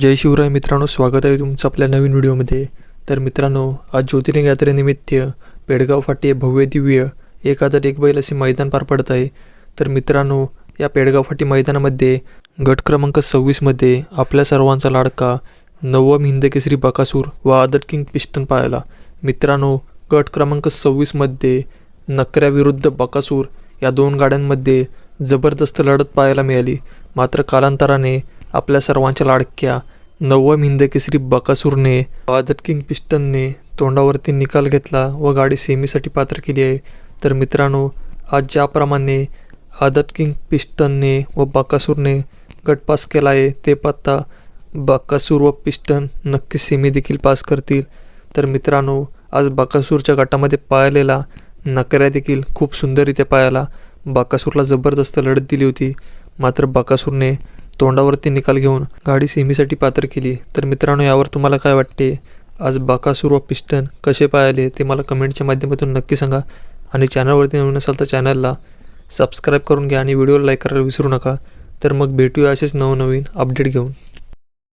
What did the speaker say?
जय शिवराय मित्रांनो स्वागत आहे तुमचं आपल्या नवीन व्हिडिओमध्ये. तर मित्रांनो आज ज्योतिर्लिंग यात्रेनिमित्त पेडगाव फाटी भव्य दिव्य एक हजार एक बैल असे मैदान पार पडत आहे. तर मित्रांनो या पेडगाव फाटी मैदानामध्ये गट क्रमांक सव्वीसमध्ये आपल्या सर्वांचा लाडका नवम हिंदकेसरी बकासूर व आदर किंग पिस्टन पाहायला. मित्रांनो गट क्रमांक सव्वीसमध्ये नकऱ्याविरुद्ध बकासूर या दोन गाड्यांमध्ये जबरदस्त लढत पाहायला मिळाली. मात्र कालांतराने आपल्या सर्वांच्या लाडक्या नवम हिंदकेसरी बकासूरने आदत किंग पिस्टनने तोंडावरती निकाल घेतला व गाडी सेमीसाठी पात्र केली आहे. तर मित्रांनो आज ज्याप्रमाणे आदत किंग पिस्टनने व बकासूरने गटपास केला आहे ते पत्ता बकासूर व पिस्टन नक्की सेमी देखील पास करतील. तर मित्रांनो आज बकासूरच्या गटामध्ये पाळलेला नकऱ्या देखील खूप सुंदररित्या पायाला बकासूरला जबरदस्त लढत दिली होती. मात्र बकासूरने तोंडावरती निकाल घेऊन गाडी सेमीसाठी पात्र केली. तर मित्रांनो यावर तुम्हाला काय वाटते? आज बाकासूर व पिस्टन कसे पाहिले ते मला कमेंटच्या माध्यमातून नक्की सांगा. आणि चॅनलवरती नवीन असाल तर चॅनलला सबस्क्राईब करून घ्या आणि व्हिडिओला लाईक करायला विसरू नका. तर मग भेटूया असेच नवनवीन अपडेट घेऊन.